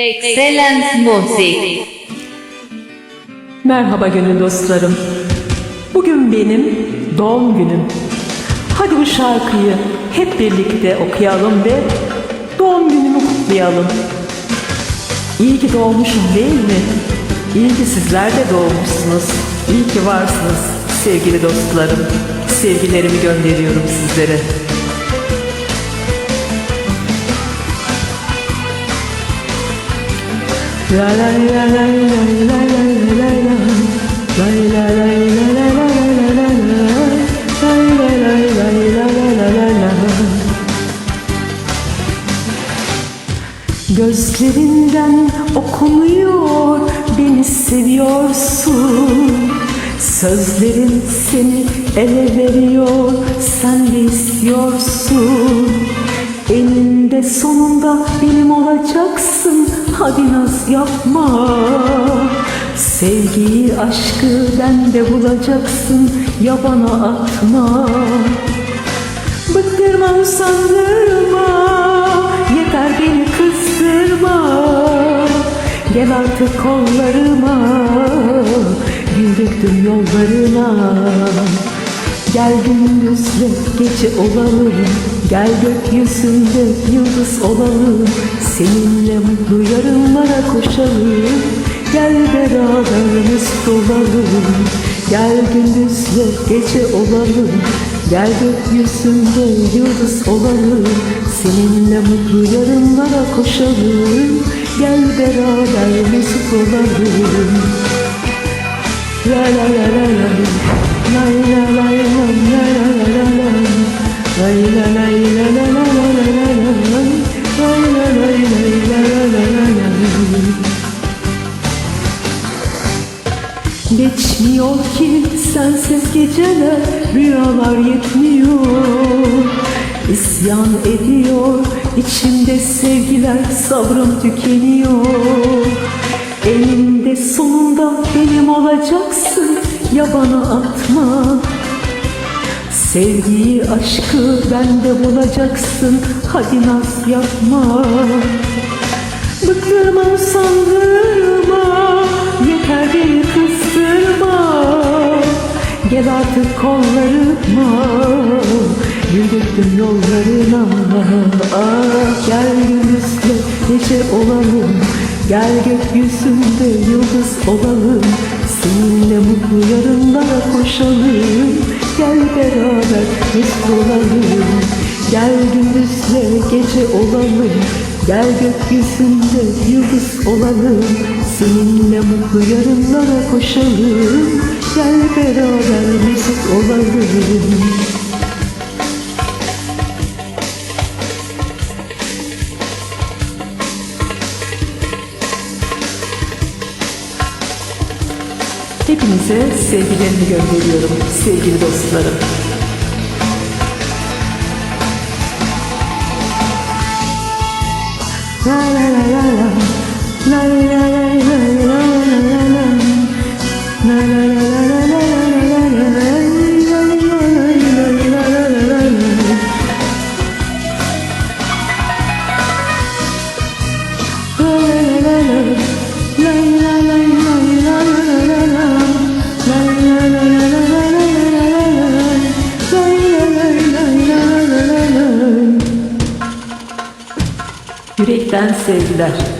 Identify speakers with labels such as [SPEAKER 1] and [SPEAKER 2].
[SPEAKER 1] Excellent Music.
[SPEAKER 2] Merhaba gönül dostlarım. Bugün benim doğum günüm. Hadi bu şarkıyı hep birlikte okuyalım ve doğum günümü kutlayalım. İyi ki doğmuşum değil mi? İyi ki sizler de doğmuşsunuz. İyi ki varsınız sevgili dostlarım. Sevgilerimi gönderiyorum sizlere. Gözlerinden okunuyor beni seviyorsun. Sözlerin seni ele veriyor sen de istiyorsun. Eninde sonunda benim olacaksın hadi naz yapma. Sevgiyi aşkı bende bulacaksın yabana atma. Bıktırma usandırma. Yeter beni kızdırma. Gel artık kollarıma. Gül döktüm yollarına Gel gündüz ve gece olalım. Gel gökyüzünde yıldız olalım. Seninle mutlu yarınlara koşalım. Gel beraber olalım. Gel gündüz ve gece olalım. Gel gökyüzünde yıldız olalım. Seninle mutlu yarınlara koşalım. Gel beraber mesut olalım La la Geçmiyor ki sensiz geceler Rüyalar yetmiyor. İsyan ediyor içimde sevgiler Sabrım tükeniyor Elinde sonunda benim olacaksın Yabana atma. Sevgiyi aşkı bende bulacaksın Hadi naz yapma. Bıktırma sandırma Yeter beni kızdırma. Gel artık kollarıma Yürüttüm yollarına. Ah, Gel gündüzle gece olalım Gel gökyüzünde yıldız olalım. Seninle mutlu yarınlara koşalım. Gel beraber mesut olalım. Gel gündüzle gece olalım. Gel gökyüzünde yıldız olalım. Seninle mutlu yarınlara koşalım. Gel beraber mesut olalım Hepinize sevgilerimi gönderiyorum sevgili dostlarım. La la la la la La la Yürekten sevgiler.